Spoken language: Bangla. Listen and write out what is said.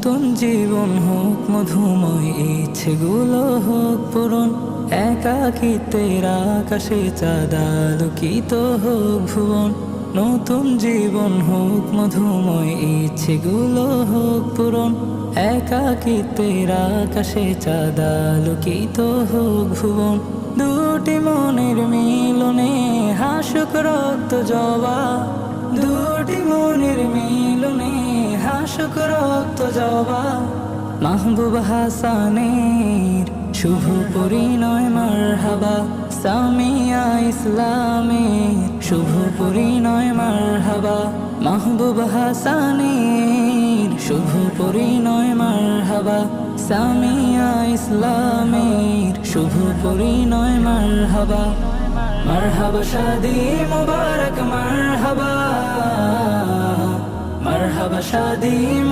নতুন জীবন হোক, মধুময় ইচ্ছেগুলো হোক, পূরণ একাকিত্বের আকাশে চাঁদালোকিত হোক, ভুবন নতুন জীবন হোক, মধুময় ইচ্ছেগুলো হোক, পূরণ একাকিত্বের আকাশে চাঁদালোকিত হোক, ভুবন দুটি মনের মিলনে হাসুক রক্ত জবা রক্ত জবা মাহবুব হাসানের শুভ পরিণয়, মারহাবা। সামিয়া ইসলামের শুভ পরিণয়, মারহাবা। মাহবুব হাসানের শুভ পরিণয়, মারহাবা। সামিয়া ইসলামের শুভ পরিণয়, মারহাবা। মারহাবা, শাদি মুবারক, মারহাবা। শাদি মুবারক